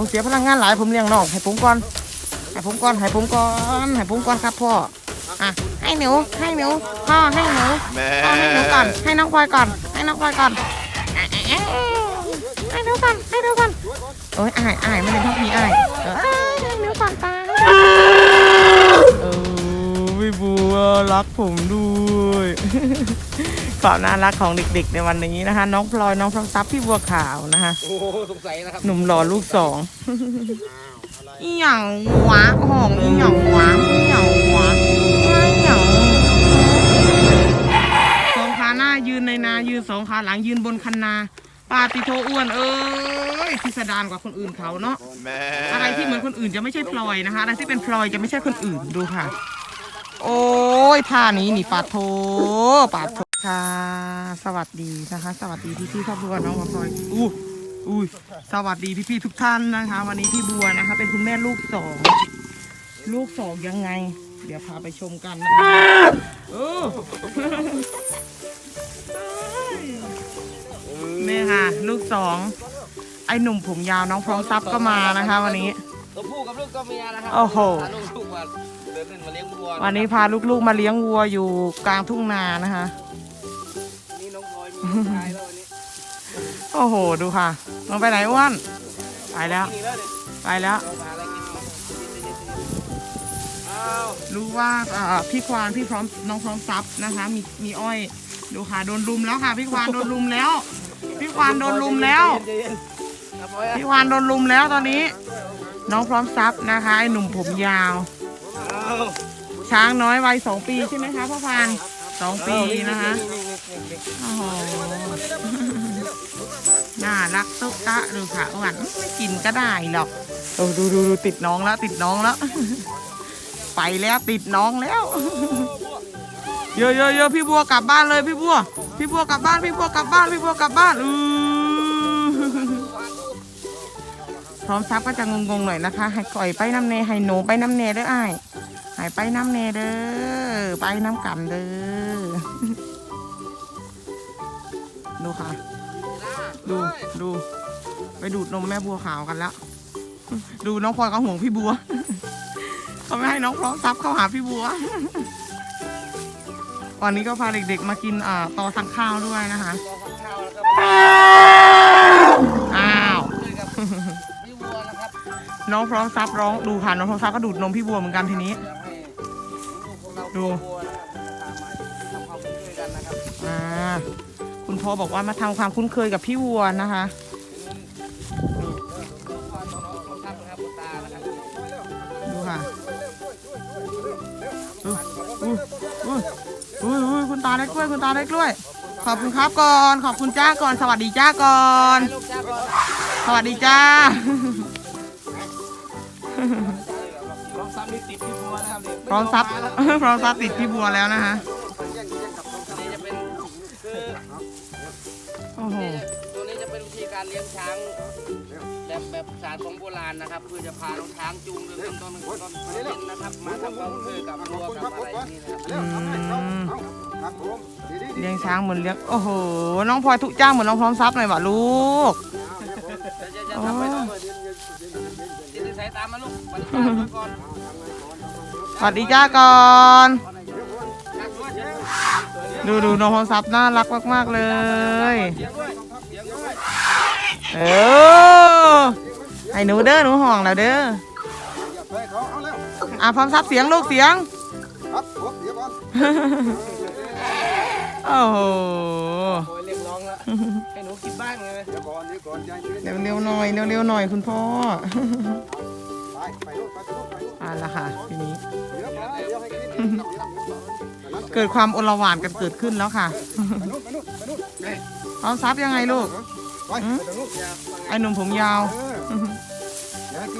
ผมเสียพลังงานหลายผมเลี้ยงน้องให้ผมก่อนให้ผมก่อนให้ผมก่อนให้ผมก่อนครับพ่ออะให้หนูให้หนูพ่อให้หนูแม่พ่อให้หนูก่อนให้น้องพลอยก่อน ให้น้องพลอยก่อนอะอะอะให้หนูก่อนให้หนูก่อนโอ้ยอายอายไม่ได้ทักพี่อายเออให้หนูก่อนตาเออพี่บัวรักผมด้วย ความน่ารักของเด็กๆ ในวันนี้นะคะ น้องพลอยน้องพลอยซับพี่บัวขาวนะคะโอ้โหสงสัยนะครับหนุ่มหล่อลูกสองอีหยังหวะห้องอีหยังหวะอีหยังหวะว่าอีหยังสองขาหน้ายืนในนายืนสองขาหลังยืนบนคันนาปาติโทอ้วนเอ้ยพิสดารกว่าคนอื่นเขาเนาะแม่อะไรที่เหมือนคนอื่นจะไม่ใช่พลอยนะคะ อะไรที่เป็นพลอยจะไม่ใช่คนอื่นดูค่ะ โอ้ยท่านี้นี่ปาดโทปาดโท ค่ะ สวัสดีนะคะ สวัสดีพี่พี่ๆครอบครัวน้องพลอยอู้อุ้ยสวัสดีพี่พี่ๆทุกท่านนะคะ วันนี้พี่บัวนะคะ เป็นคุณแม่ลูกสองลูกสองยังไง เดี๋ยวพาไปชมกันนะคะเออนี่ค่ะ ลูกสองไอหนุ่มผมยาวน้องพร้อมซับก็มานะคะ วันนี้ตัวผู้กับลูกตัวเมียนะครัโอ้โหพาลูกลูกมาเดินเล่นมาเลี้ยงวัววันนี้พาลูกๆมาเลี้ยงวัวอยู่กลางทุ่งนานะคะ โอ้โห ดูค่ะ ลงไปไหนอ้วน ไปแล้ว ไปแล้ว รู้ว่าพี่ควานพี่พร้อมน้องพร้อมซับนะคะ มีมีอ้อย ดูค่ะ โดนลุมแล้วค่ะ พี่ควานโดนลุมแล้ว พี่ควานโดนลุมแล้ว พี่ควานโดนลุมแล้วตอนนี้ น้องพร้อมซับนะคะไอหนุ่มผมยาวอ้าวช้างน้อยวัยสองปีใช่ไหมคะพ่อพานสองปีนะคะ โอ้โหน่ารักตุ๊กตะดูค่ะอ้วนไม่กินก็ได้หรอกโอ้ดูดูดูติดน้องแล้ว ติดน้องแล้ว ไปแล้วติดน้องแล้วเยอะเยอะเยอะพี่บัวกลับบ้านเลยพี่บัว พี่บัวกลับบ้านพี่บัวกลับบ้านพี่บัวกลับบ้านอือพร้อมซับก็จะงงๆหน่อยนะคะให้ก่อยไปน้ำเนให้หนูไปน้ำเนเด้อไอ้ายให้ไปน้ำเนเด้อไปน้ำกันเด้อ ดูค่ะ ดูดู ไปดูดนมแม่บัวขาวกันแล้ว ดูน้องพลอยเขาห่วงพี่บัว เขาไม่ให้น้องพร้อมซับเข้าหาพี่บัว วันนี้ก็พาเด็กๆมากินอ่าตอสั่งข้าวด้วยนะคะรอฟังข้าวแล้วก็อ้าวคุยกับพี่วัวนะครับน้องพร้อมซับร้องดูค่ะ น้องพร้อมซับก็ดูดนมพี่บัวเหมือนกันทีนี้อยากให้ลูกๆของเราดูวัวนะครับพามาทำความคุ้นเคยกันนะครับอ่าคุณ พ่อบอกว่ามาทำความคุ้นเคยกับพี่วัวนะคะดูค่ะอุ้ยอุ้ยอุ้ยอุ้ยอุ้ยคุณตาได้กล้วย คุณตาได้กล้วย ขอบคุณครับก่อน ขอบคุณจ้าก่อน สวัสดีจ้าก่อนลูกจ้าก่อนสวัสดีจ้าลองซ้ำนี่ติดที่บัวนะครับเด็กพร้อมซับพร้อมซับติดพี่บัวแล้วนะคะ โอ้โหตัวนี้จะเป็นวิธีการเลี้ยงช้างแบบแบบศาสตร์ของโบราณนะครับ คือจะพาน้องช้างจูงเดินต้นต้นต้นต้นต้นนะครับ มาทำความคุ้นเคยกับวัวกับอะไรอย่างนี้นะครับอืมเลี้ยงช้างเหมือนเลี้ยงโอ้โห น้องพลอยทุกจ้างเหมือนน้องพร้อมซับหน่อยว่ะลูก จะจะจะทำไปต้องดินสายตามมาลูกวันนี้มาก่อน สวัสดีจ้าก่อนนั่งด้วยเดี๋ยว ดูดูน้องพร้อมซับน่ารักมาก ๆ เลยเดี๋ยวด้วยเดี๋ยวด้วยเออไอ้หนูเด้อหนูห่องแล้วเด้ออะพร้อมซับเสียงลูกเสียงโอ้โหโอ้ยเรียกร้องแล้วให้หนูกินบ้างไงเร็วๆหน่อยเร็วๆหน่อยคุณพ่ออะละค่ะทีนี้ เกิดความอลหวานกันเกิดขึ้นแล้วค่ะพร้อมซับยังไงลูกไอ้หนุ่มผมยาว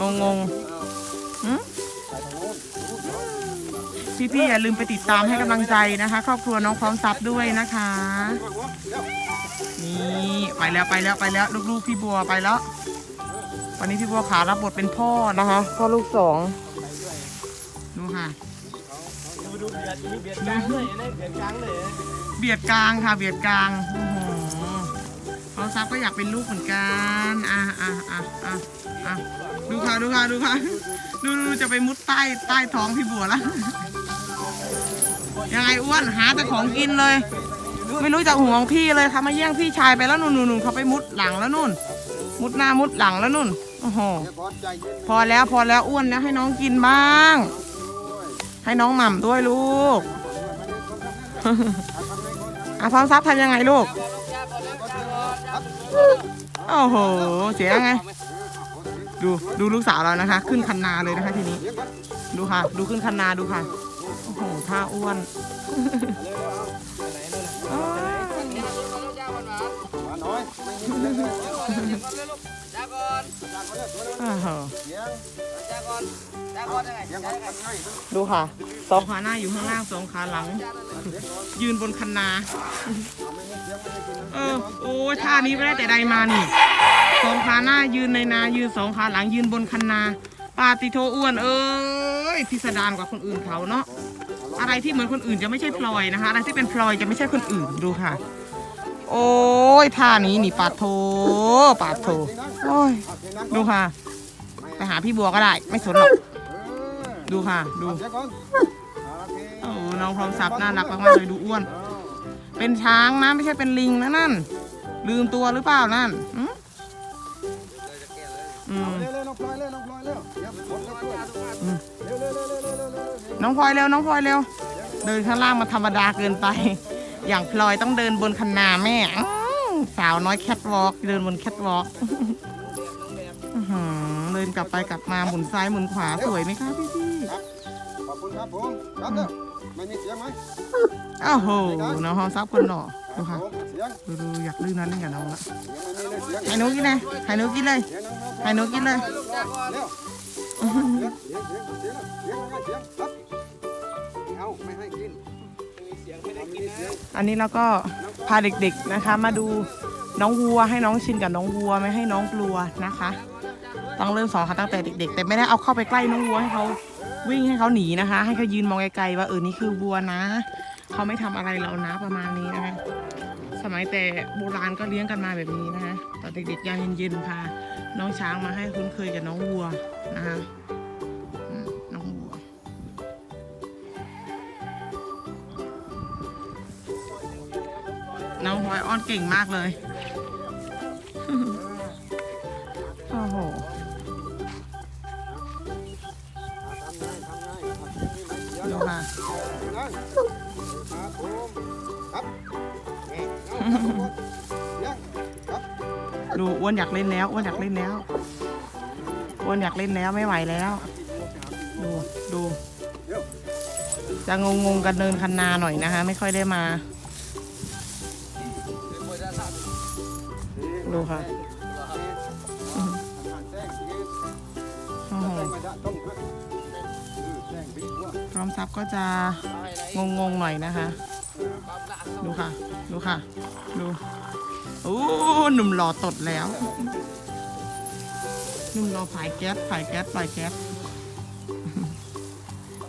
งงงๆหึพี่ๆอย่าลืมไปติดตามให้กำลังใจนะคะ ครอบครัวน้องพร้อมซับด้วยนะคะ นี่ไปแล้วไปแล้วไปแล้วลูกๆพี่บัวไปแล้ววันนี้พี่บัวขารับบทเป็นพ่อนะคะพ่อลูกสองดูค่ะ ดูดูเบียดมีเบียดกลางเลยนะเบียดกลางเลยเบียดกลางค่ะเบียดกลางโอ้โหพร้อมอซับก็อยากเป็นลูกเหมือนกันอะอะอะอะอะดูค่ะดูค่ะดูค่ะดูดูจะไปมุดใต้ใต้ท้องพี่บัวแล้วยังไงอ้วนหาแต่ของกินเลย ไม่รู้จะห่วงพี่เลยค่ะมาแย่งพี่ชายไปแล้วนู่นนู่นเขาไปมุดหลังแล้วนู่น มุดหน้ามุดหลังแล้วนู่นโอ้โหเดี๋ยวก่อพอแล้วพอแล้วอ้วนแล้วให้น้องกินบ้าง ให้น้องหม่ำด้วยลูกอะพร้อมซับทำยังไงลูก โอ้โห เสียยังไง ดูดูลูกสาวเรานะคะ ขึ้นคันนาเลยนะคะทีนี้ ดูค่ะ ดูขึ้นคันนาดูค่ะ โอ้โหท่าอ้วนโอ้ยมาหน่อยไม่มีเรื่องเลยจ้าก่อนโอ้โหเสียงจ้าก่อนจ้าก่อนยังไงเสียงจ้ามันยังไงง่ายดูค่ะสองขาหน้าอยู่ข้างล่างสองขาหลัง ยืนบนคันนา เออโอ้ยท่านี้ไม่ได้แต่ใดมานี่สองขาหน้ายืนในนา ยืนสองขาหลังยืนบนคันนาปาติโทอ้วนเอ้ยพิสดารกว่าคนอื่นเขาเนาะอะไรที่เหมือนคนอื่นจะไม่ใช่พลอยนะคะ อะไรที่เป็นพลอยจะไม่ใช่คนอื่นดูค่ะ โอ้ ยท่านี้นี่ปาดโทปาดโทโอ้ยดูค่ะ ไปหาพี่บัวก็ได้ ไม่สนหรอกดูค่ะ ดูโอ้น้องพร้อมสับน่ารักมากๆเลยดูอ้วน เป็นช้างนะ ไม่ใช่เป็นลิงนะนั่น ลืมตัวหรือเปล่านั่นอืมอืมน้องพลอยเร็วน้องพลอยเร็ว เดินข้างล่างมาธรรมดาเกินไป อย่างพลอยต้องเดินบนคันนาแม่ สาวน้อยแคทวอล์กเดินบนแคทวอล์กอื้อหือเดินกลับไปกลับมาหมุนซ้ายหมุนขวาสวยไหมคะพี่พี่ๆขอบคุณครับผมครับเด้อไม่มีเสียงไหมโอ้โหน้องพร้อมซับคนหล่อดูครัค่ะบผมเสียงดูดูอยากลื่นนั้นเล่นกับน้องละเสียงไม่มีเลยเสียงให้หนูกินเลยให้หนูกินเลยเสียงน้องๆให้หนูกินเลย อันนี้เราก็พาเด็กๆนะคะ มาดูน้องวัวให้น้องชินกับน้องวัวไม่ให้น้องกลัวนะคะ ต้องเริ่มสอนเขาตั้งแต่เด็ก ๆ แต่ไม่ได้เอาเข้าไปใกล้น้องวัวให้เขาวิ่งให้เขาหนีนะคะ ให้เขายืนมองไกลๆว่าเออนี่คือวัวนะเขาไม่ทำอะไรเรานะประมาณนี้นะคะสมัยแต่โบราณก็เลี้ยงกันมาแบบนี้นะคะตอนเด็กๆยามเย็นๆพาน้องช้างมาให้คุ้นเคยกับน้องวัวนะคะ น้องพลอยอ้อนเก่งมากเลย โอ้โหทำง่ายทำง่ายทำเสียงมีไหมเสียงดูค่ะนั่นครับผมครับนี่เอาครับผมเสียงครับดูอ้วนอยากเล่นแล้วอ้วนอยากเล่นแล้วอ้วนอยากเล่นแล้วไม่ไหวแล้ว ดูดูเดี๋ยวจะงงงๆกันเดินคันนาหน่อยนะคะ ไม่ค่อยได้มา ดูค่ะอืมอ่านแจ้งสิโอ้โหแจ้งมาจะต้องครับอืมแจ้งบิ๊กว่าพร้อมซับก็จะงงงๆหน่อยนะคะ ดูค่ะ ดูค่ะ ดูโอ้หนุ่มหล่อตดแล้วหนุ่มหล่อผายแก๊สผายแก๊สปล่อยแก๊ส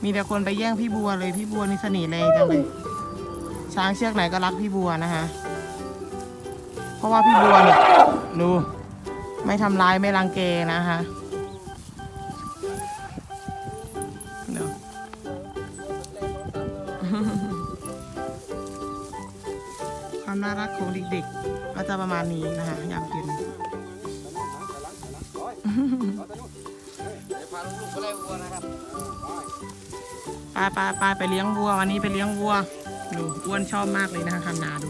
มีแต่คนไปแย่งพี่บัวเลยพี่บัวนี่เสน่ห์แรงจังเลยช้างเชือกไหนก็รักพี่บัวนะคะเพ ราะว่าพี่บัวเนี่ยดูไม่ทำร้ายไม่รังแกนะคะความน่ารักของเด็กๆ ก็จะประมาณนี้นะคะยามเย็นร้อยร้อยตะนุ่นเดียวพาลูกไปไล่วัวนะครับไปไปไปไปเลี้ยงวัววันนี้ไปเลี้ยงวัวดูอ้วนชอบมากเลยนะคะคันาดู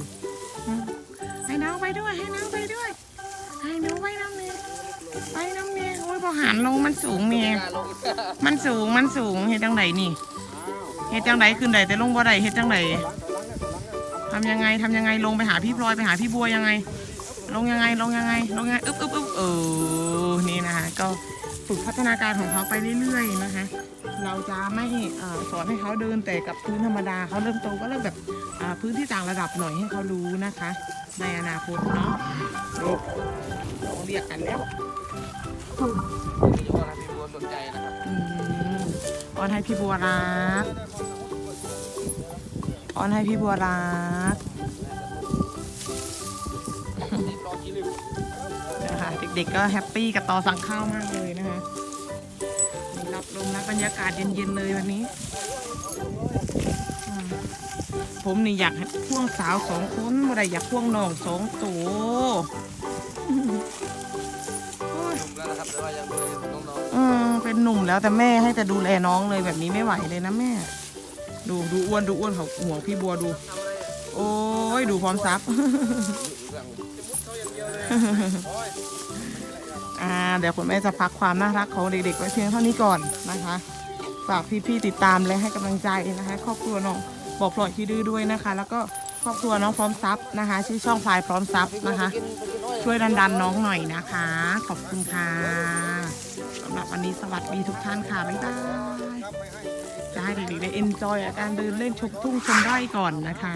ไปด้วย ให้น้องไปด้วย ให้หนูไปน้ำเมียไปน้ำเมียโอ้ยพอหันลงมันสูงเมียมันสูงมันสูงเฮ็ดจังไดนี่เฮ็ดจังไดขึ้นไดแต่ลงบ่ได้เฮ็ดจังไดทำยังไงทำยังไงลงไปหาพี่พลอยไปหาพี่บัวยังไง ลงยังไงลงยังไงลงยังไงอึ๊บอึ๊บอึ๊บเออ นี่นะคะ ก็ฝึกพัฒนาการของเขาไปเรื่อยๆนะคะ เราจะไม่เอ่อสอนให้เขาเดินแต่กับพื้นธรรมดาเขาเริ่มโตก็เริ่มแบบอ่าพื้นที่ต่างระดับหน่อยให้เขารู้นะคะ ในอนาคตเนาะลูกต้องเรียกกันแล้วพี่บัวนะพี่บัวสนใจนะครับอืมออนให้พี่บัวรักออนให้พี่บัวรักรีบรอกิน เลยค่ะเด็กๆก็แฮปปี้กับต่อสั่งข้าวมากเลยนะคะรับลมนะบรรยากาศเย็นๆเลยวันนี้ ผมนี่อยากพ่วงสาวสองคนบ่ได้อยากพ่วงน้องสองตัวโอ้ยจมแล้วครับแต่ว่ายังดูน้องเออเป็นหนุ่มแล้วแต่แม่ให้แต่ดูแลน้องเลยแบบนี้ไม่ไหวเลยนะแม่ ดูดูอ้วนดูอ้วนเขาหัวพี่บัวดู โอ้ยดูพร้อมซับ อ่าเดี๋ยวคุณแม่จะพักความน่ารักของเด็กๆไว้เพียงเท่านี้ก่อนนะคะฝากพี่ๆติดตามและให้กำลังใจนะคะ ครอบครัวน้องบอกปล่อยที่ดื้อด้วยนะคะ แล้วก็ครอบครัวน้องพร้อมซับนะคะ ชื่อช่องพลายพร้อมซับนะคะ ช่วยดันดันๆน้องหน่อยนะคะ ขอบคุณค่ะสำหรับวันนี้สวัสดีทุกท่านค่ะบ๊ายบายจะให้เด็กๆได้เอ็นจอยการเดินเล่นชมทุ่งชมไร่ก่อนนะคะ